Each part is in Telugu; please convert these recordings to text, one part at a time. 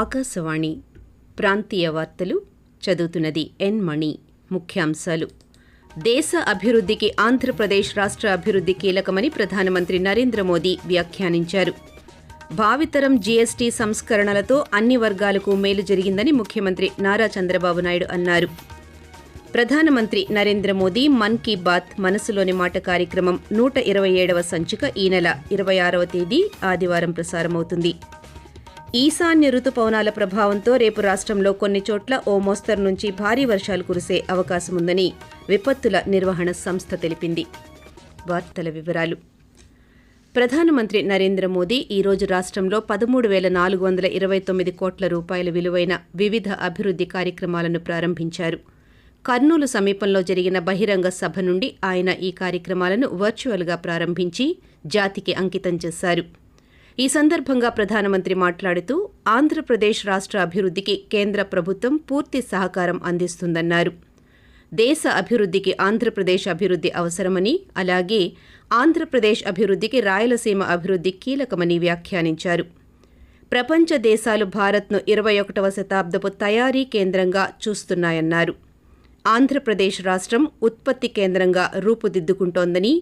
ఆకాశవాణి ప్రాంతీయ వార్తలు చదువుతున్నది ఎన్ మణి. ముఖ్యాంశాలు. దేశ అభివృద్ధికి ఆంధ్రప్రదేశ్ రాష్ట్ర అభివృద్ధి కీలకమని ప్రధానమంత్రి నరేంద్ర మోదీ వ్యాఖ్యానించారు. భావితరం జీఎస్టీ సంస్కరణలతో అన్ని వర్గాలకు మేలు జరిగిందని ముఖ్యమంత్రి నారా చంద్రబాబు నాయుడు అన్నారు. ప్రధానమంత్రి నరేంద్ర మోదీ మన్ కీ బాత్ మనసులోని మాట కార్యక్రమం నూట ఇరవై ఏడవ సంచిక ఈ నెల ఇరవై ఆరవ తేదీ ఆదివారం ప్రసారమవుతుంది. ఈశాన్య రుతుపవనాల ప్రభావంతో రేపు రాష్ట్రంలో కొన్ని చోట్ల ఓ మోస్తరు నుంచి భారీ వర్షాలు కురిసే అవకాశముందని విపత్తుల నిర్వహణ సంస్థ తెలిపింది. వార్తల వివరాలు. ప్రధానమంత్రి నరేంద్ర మోదీ ఈ రోజు రాష్ట్రంలో పదమూడు వేల నాలుగు వందల ఇరవై తొమ్మిది కోట్ల రూపాయల విలువైన వివిధ అభివృద్ధి కార్యక్రమాలను ప్రారంభించారు. కర్నూలు సమీపంలో జరిగిన బహిరంగ సభ నుండి ఆయన ఈ కార్యక్రమాలను వర్చువల్గా ప్రారంభించి జాతికి అంకితం చేశారు. ఈ సందర్భంగా ప్రధానమంత్రి మాట్లాడుతూ ఆంధ్రప్రదేశ్ రాష్ట్ర అభివృద్ధికి కేంద్ర ప్రభుత్వం పూర్తి సహకారం అందిస్తుందన్నారు. దేశ అభివృద్ధికి ఆంధ్రప్రదేశ్ అభివృద్ధి అవసరమని అలాగే ఆంధ్రప్రదేశ్ అభివృద్ధికి రాయలసీమ అభివృద్ధి కీలకమని వ్యాఖ్యానించారు. ప్రపంచ దేశాలు భారత్ను ఇరవై ఒకటవ శతాబ్దపు తయారీ కేంద్రంగా చూస్తున్నాయన్నారు. ఆంధ్రప్రదేశ్ రాష్ట్రం ఉత్పత్తి కేంద్రంగా రూపుదిద్దుకుంటోందని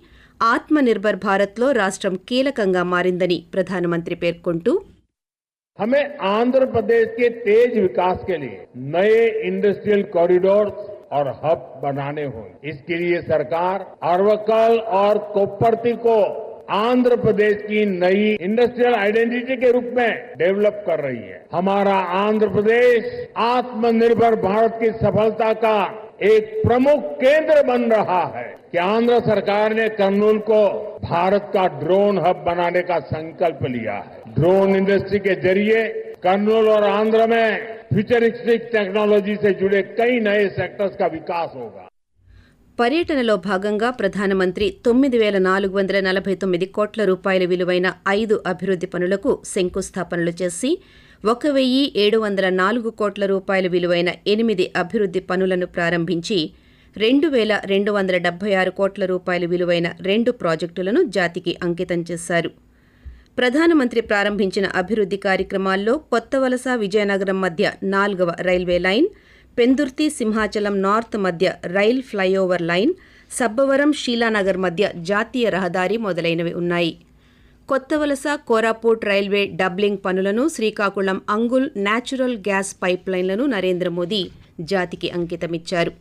ఆత్మనిర్భర్ భారత్లో రాష్ట్రం కీలకంగా మారిందని ప్రధానమంత్రి పేర్కొంటూ हमें आंध्र प्रदेश के तेज विकास के लिए नए इंडस्ट्रियल कॉरिडोर और हब बनाने होंगे इसके लिए सरकार अरवकल और कोपरती को आंध्र प्रदेश की नई इंडस्ट्रियल आइडेंटिटी के रूप में डेवलप कर रही है हमारा आंध्र प्रदेश आत्मनिर्भर भारत की सफलता का एक प्रमुख केंद्र बन रहा है कि आंध्र सरकार ने कर्नूल को भारत का ड्रोन हब बनाने का संकल्प लिया है ड्रोन इंडस्ट्री के जरिए कर्नूल और आंध्र में फ्यूचरिस्टिक टेक्नोलॉजी से जुड़े कई नए सेक्टर्स का विकास होगा పర్యటనలో భాగంగా ప్రధానమంత్రి తొమ్మిది వేల నాలుగు వందల నలభై తొమ్మిది కోట్ల రూపాయల విలువైన ఐదు అభివృద్ధి పనులకు శంకుస్థాపనలు చేసి ఒక వెయ్యి ఏడు వందల నాలుగు కోట్ల రూపాయల విలువైన ఎనిమిది అభివృద్ధి పనులను ప్రారంభించి రెండు వేల రెండు వందల డెబ్బై ఆరు కోట్ల రూపాయల విలువైన రెండు ప్రాజెక్టులను జాతికి అంకితం చేశారు. ప్రధానమంత్రి ప్రారంభించిన అభివృద్ధి కార్యక్రమాల్లో కొత్త వలస విజయనగరం మధ్య నాల్గవ railway line Pendurthi Simhachalam north మధ్య rail flyover line Sabbavaram Sheelanagar మధ్య జాతీయ రహదారి మొదలైనవి ఉన్నాయి. కొత్త వలస కోరాపూట్ రైల్వే డబ్లింగ్ పనులను Srikakulam Angul natural gas pipe లైన్లను నరేంద్ర మోదీ జాతికి అంకితమిచ్చారు.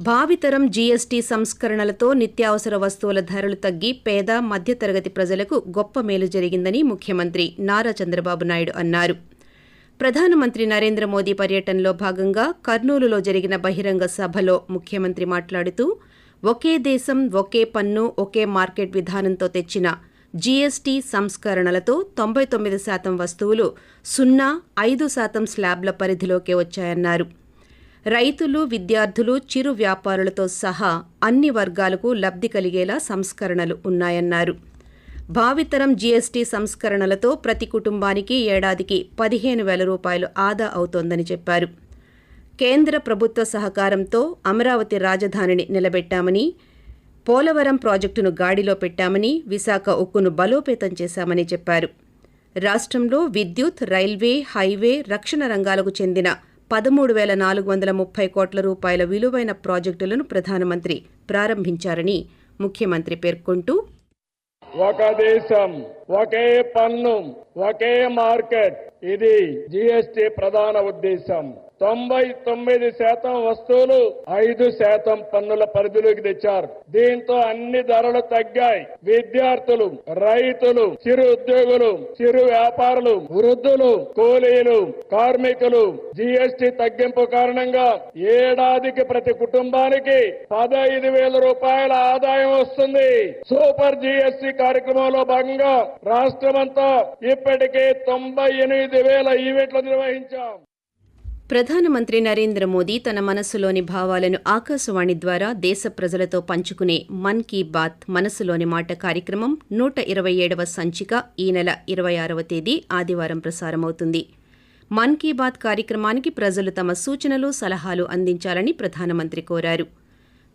భావితరం జీఎస్టీ సంస్కరణలతో నిత్యావసర వస్తువుల ధరలు తగ్గి పేద మధ్యతరగతి ప్రజలకు గొప్ప మేలు జరిగిందని ముఖ్యమంత్రి నారా చంద్రబాబు నాయుడు అన్నారు. ప్రధానమంత్రి నరేంద్ర మోదీ పర్యటనలో భాగంగా కర్నూలులో జరిగిన బహిరంగ సభలో ముఖ్యమంత్రి మాట్లాడుతూ ఒకే దేశం ఒకే పన్ను ఒకే మార్కెట్ విధానంతో తెచ్చిన జీఎస్టీ సంస్కరణలతో తొంభై తొమ్మిది శాతం వస్తువులు సున్నా ఐదు శాతం స్లాబ్ల పరిధిలోకే వచ్చాయన్నారు. రైతులు విద్యార్థులు చిరు వ్యాపారులతో సహా అన్ని వర్గాలకు లబ్ధి కలిగేలా సంస్కరణలు ఉన్నాయన్నారు. భావితరం జీఎస్టీ సంస్కరణలతో ప్రతి కుటుంబానికి ఏడాదికి పదిహేను వేల రూపాయలు ఆదా అవుతోందని చెప్పారు. కేంద్ర ప్రభుత్వ సహకారంతో అమరావతి రాజధానిని నిలబెట్టామని పోలవరం ప్రాజెక్టును గాడిలో పెట్టామని విశాఖ ఉక్కును బలోపేతం చేశామని చెప్పారు. రాష్ట్రంలో విద్యుత్ రైల్వే హైవే రక్షణ రంగాలకు చెందిన పదమూడు వేల నాలుగు వందల ముప్పై కోట్ల రూపాయల విలువైన ప్రాజెక్టులను ప్రధానమంత్రి ప్రారంభించారని ముఖ్యమంత్రి పేర్కొంటూ ఒక దేశం ఒకే పన్ను ఒకే మార్కెట్ ఇది జిఎస్టి ప్రధాన ఉద్దేశం. తొంభై తొమ్మిది శాతం వస్తువులు ఐదు శాతం పన్నుల పరిధిలోకి తెచ్చారు. దీంతో అన్ని ధరలు తగ్గాయి. విద్యార్థులు రైతులు చిరు ఉద్యోగులు చిరు వ్యాపారులు వృద్ధులు కూలీలు కార్మికులు జీఎస్టీ తగ్గింపు కారణంగా ఏడాదికి ప్రతి కుటుంబానికి పదహైదు వేల రూపాయల ఆదాయం వస్తుంది. సూపర్ జీఎస్టీ కార్యక్రమంలో భాగంగా రాష్ట్రమంతా ఇప్పటికే తొంభై ఎనిమిది వేల ఈవెంట్లు నిర్వహించాం. ప్రధానమంత్రి నరేంద్ర మోదీ తన మనసులోని భావాలను ఆకాశవాణి ద్వారా దేశ ప్రజలతో పంచుకునే మన్ కీ బాత్ మనసులోని మాట కార్యక్రమం నూట ఇరవై ఏడవ సంచిక ఈ నెల ఇరవై ఆరవ తేదీ ఆదివారం ప్రసారమవుతుంది. మన్ కీ బాత్ కార్యక్రమానికి ప్రజలు తమ సూచనలు సలహాలు అందించాలని ప్రధానమంత్రి కోరారు.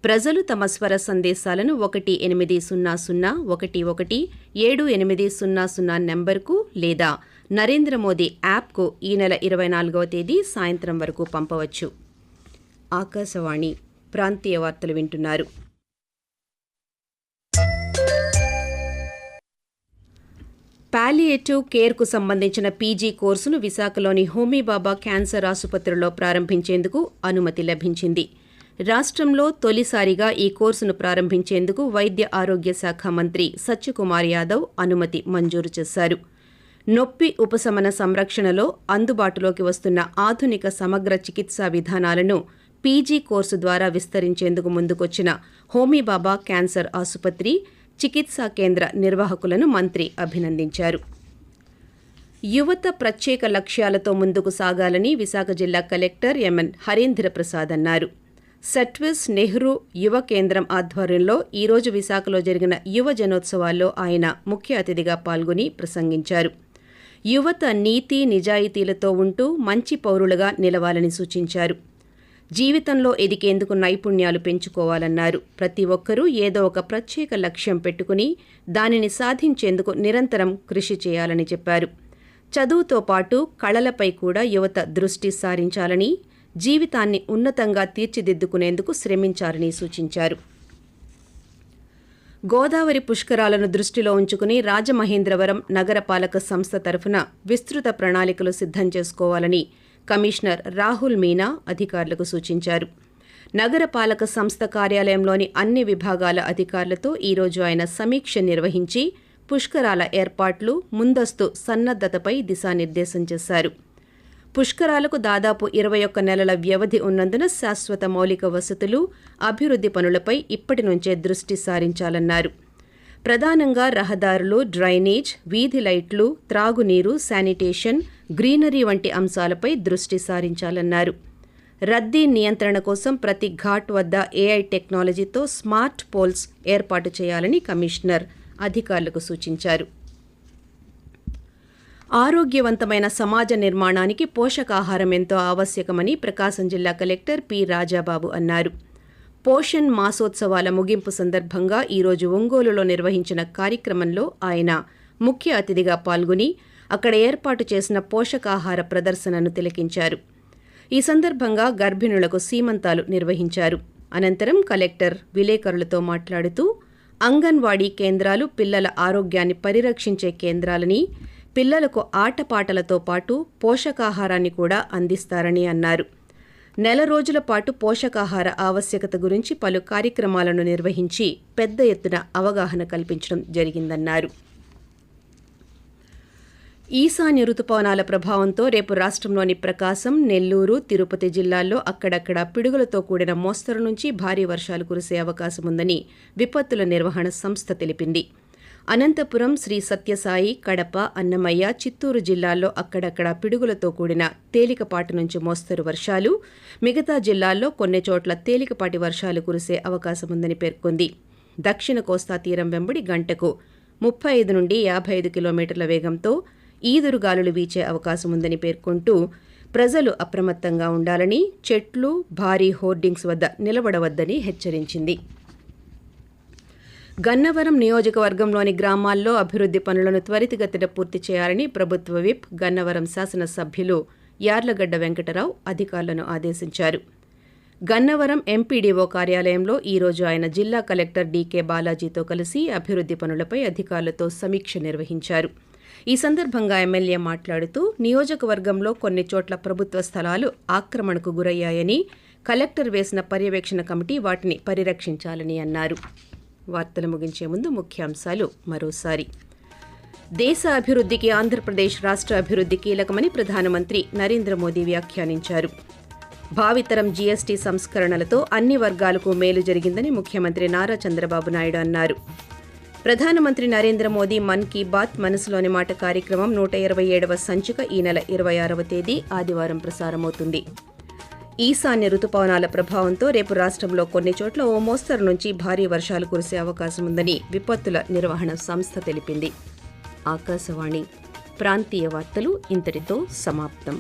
ప్రజలు తమ స్వర సందేశాలను ఒకటి ఎనిమిది సున్నా సున్నా ఒకటి ఒకటి ఏడు ఎనిమిది సున్నా సున్నా నెంబర్కు లేదా నరేంద్ర మోదీ యాప్కు ఈ నెల ఇరవై నాలుగవ తేదీ సాయంత్రం వరకు పంపవచ్చు. ఆకాశవాణి ప్రాంతీయ వార్తలు వింటున్నారు. పాలియేటివ్ కేర్కు సంబంధించిన పీజీ కోర్సును విశాఖలోని హోమీబాబా క్యాన్సర్ ఆసుపత్రిలో ప్రారంభించేందుకు అనుమతి లభించింది. రాష్ట్రంలో తొలిసారిగా ఈ కోర్సును ప్రారంభించేందుకు వైద్య ఆరోగ్య శాఖ మంత్రి సత్యకుమార్ యాదవ్ అనుమతి మంజూరు చేశారు. నొప్పి ఉపశమన సంరక్షణలో అందుబాటులోకి వస్తున్న ఆధునిక సమగ్ర చికిత్సా విధానాలను పీజీ కోర్సు ద్వారా విస్తరించేందుకు ముందుకొచ్చిన హోమీబాబా క్యాన్సర్ ఆసుపత్రి చికిత్సా కేంద్ర నిర్వాహకులను మంత్రి అభినందించారు. యువత ప్రత్యేక లక్ష్యాలతో ముందుకు సాగాలని విశాఖ జిల్లా కలెక్టర్ ఎంఎన్ హరీంద్ర ప్రసాద్ అన్నారు. సట్విస్ నెహ్రూ యువ కేంద్రం ఆధ్వర్యంలో ఈరోజు విశాఖలో జరిగిన యువ జనోత్సవాల్లో ఆయన ముఖ్య అతిథిగా పాల్గొని ప్రసంగించారు. యువత నీతి నిజాయితీలతో ఉంటూ మంచి పౌరులుగా నిలవాలని సూచించారు. జీవితంలో ఎదిగేందుకు నైపుణ్యాలు పెంచుకోవాలన్నారు. ప్రతి ఒక్కరూ ఏదో ఒక ప్రత్యేక లక్ష్యం పెట్టుకుని దానిని సాధించేందుకు నిరంతరం కృషి చేయాలని చెప్పారు. చదువుతో పాటు కళలపై కూడా యువత దృష్టి సారించాలని జీవితాన్ని ఉన్నతంగా తీర్చిదిద్దుకునేందుకు శ్రమించాలని సూచించారు. గోదావరి పుష్కరాలను దృష్టిలో ఉంచుకుని రాజమహేంద్రవరం నగరపాలక సంస్థ తరఫున విస్తృత ప్రణాళికలు సిద్ధం చేసుకోవాలని కమిషనర్ రాహుల్ మీనా అధికారులకు సూచించారు. నగరపాలక సంస్థ కార్యాలయంలోని అన్ని విభాగాల అధికారులతో ఈరోజు ఆయన సమీక్ష నిర్వహించి పుష్కరాల ఏర్పాట్లు ముందస్తు సన్నద్దతపై దిశానిర్దేశం చేశారు. పుష్కరాలకు దాదాపు ఇరవై ఒక్క నెలల వ్యవధి ఉన్నందున శాశ్వత మౌలిక వసతులు అభివృద్ధి పనులపై ఇప్పటి నుంచే దృష్టి సారించాలన్నారు. ప్రధానంగా రహదారులు డ్రైనేజ్ వీధి లైట్లు త్రాగునీరు శానిటేషన్ గ్రీనరీ వంటి అంశాలపై దృష్టి సారించాలన్నారు. రద్దీ నియంత్రణ కోసం ప్రతి ఘాట్ వద్ద ఏఐ టెక్నాలజీతో స్మార్ట్ పోల్స్ ఏర్పాటు చేయాలని కమిషనర్ అధికారులకు సూచించారు. ఆరోగ్యవంతమైన సమాజ నిర్మాణానికి పోషకాహారం ఎంతో ఆవశ్యకమని ప్రకాశం జిల్లా కలెక్టర్ పి రాజాబాబు అన్నారు. పోషణ్ మాసోత్సవాల ముగింపు సందర్భంగా ఈరోజు ఒంగోలులో నిర్వహించిన కార్యక్రమంలో ఆయన ముఖ్య అతిథిగా పాల్గొని అక్కడ ఏర్పాటు చేసిన పోషకాహార ప్రదర్శనను తిలకించారు. ఈ సందర్భంగా గర్భిణులకు సీమంతాలు నిర్వహించారు. అనంతరం కలెక్టర్ విలేకరులతో మాట్లాడుతూ అంగన్వాడీ కేంద్రాలు పిల్లల ఆరోగ్యాన్ని పరిరక్షించే కేంద్రాలని పిల్లలకు ఆటపాటలతో పాటు పోషకాహారాన్ని కూడా అందిస్తారని అన్నారు. నెల రోజుల పాటు పోషకాహార ఆవశ్యకత గురించి పలు కార్యక్రమాలను నిర్వహించి పెద్ద ఎత్తున అవగాహన కల్పించడం జరిగిందన్నారు. ఈశాన్య రుతుపవనాల ప్రభావంతో రేపు రాష్ట్రంలోని ప్రకాశం నెల్లూరు తిరుపతి జిల్లాల్లో అక్కడక్కడ పిడుగులతో కూడిన మోస్తరు నుంచి భారీ వర్షాలు కురిసే అవకాశం ఉందని విపత్తుల నిర్వహణ సంస్థ తెలిపింది. అనంతపురం శ్రీ సత్యసాయి కడప అన్నమయ్య చిత్తూరు జిల్లాల్లో అక్కడక్కడ పిడుగులతో కూడిన తేలికపాటి నుంచి మోస్తరు వర్షాలు. మిగతా జిల్లాల్లో కొన్ని చోట్ల తేలికపాటి వర్షాలు కురిసే అవకాశం ఉందని పేర్కొంది. దక్షిణ కోస్తా తీరం వెంబడి గంటకు ముప్పై ఐదు నుండి యాభై ఐదు కిలోమీటర్ల వేగంతో ఈదురుగాలులు వీచే అవకాశం ఉందని పేర్కొంటూ ప్రజలు అప్రమత్తంగా ఉండాలని చెట్లు భారీ హోర్డింగ్స్ వద్ద నిలబడవద్దని హెచ్చరించింది. గన్నవరం నియోజకవర్గంలోని గ్రామాల్లో అభివృద్ధి పనులను త్వరితగతిన పూర్తి చేయాలని ప్రభుత్వ విప్ గన్నవరం శాసనసభ్యులు యార్లగడ్డ వెంకటరావు అధికారులను ఆదేశించారు. గన్నవరం ఎంపీడీఓ కార్యాలయంలో ఈరోజు ఆయన జిల్లా కలెక్టర్ డీకే బాలాజీతో కలిసి అభివృద్ధి పనులపై అధికారులతో సమీక్ష నిర్వహించారు. ఈ సందర్భంగా ఎమ్మెల్యే మాట్లాడుతూ నియోజకవర్గంలో కొన్ని చోట్ల ప్రభుత్వ స్థలాలు ఆక్రమణకు గురయ్యాయని కలెక్టర్ వేసిన పర్యవేక్షణ కమిటీ వాటిని పరిరక్షించాలని అన్నారు. వార్తలు ముగించే ముందు ముఖ్యాంశాలు మరోసారి. దేశ అభివృద్ధికి ఆంధ్రప్రదేశ్ రాష్ట్ర అభివృద్ధి కీలకమని ప్రధానమంత్రి నరేంద్ర మోదీ వ్యాఖ్యానించారు. భావితరం జీఎస్టీ సంస్కరణలతో అన్ని వర్గాలకు మేలు జరిగిందని ముఖ్యమంత్రి నారా చంద్రబాబు నాయుడు అన్నారు. ప్రధానమంత్రి నరేంద్ర మోదీ మన్ కీ బాత్ మనసులోని మాట కార్యక్రమం నూట ఇరవై ఏడవ సంచిక ఈ నెల ఇరవై ఆరవ తేదీ ఆదివారం ప్రసారమవుతుంది. ఈశాన్య రుతుపవనాల ప్రభావంతో రేపు రాష్ట్రంలో కొన్ని చోట్ల ఓ మోస్తరు నుంచి భారీ వర్షాలు కురిసే అవకాశం ఉందని విపత్తుల నిర్వహణ సంస్థ తెలిపింది. ఆకాశవాణి ప్రాంతీయ వార్తలు ఇంతటితో సమాప్తం.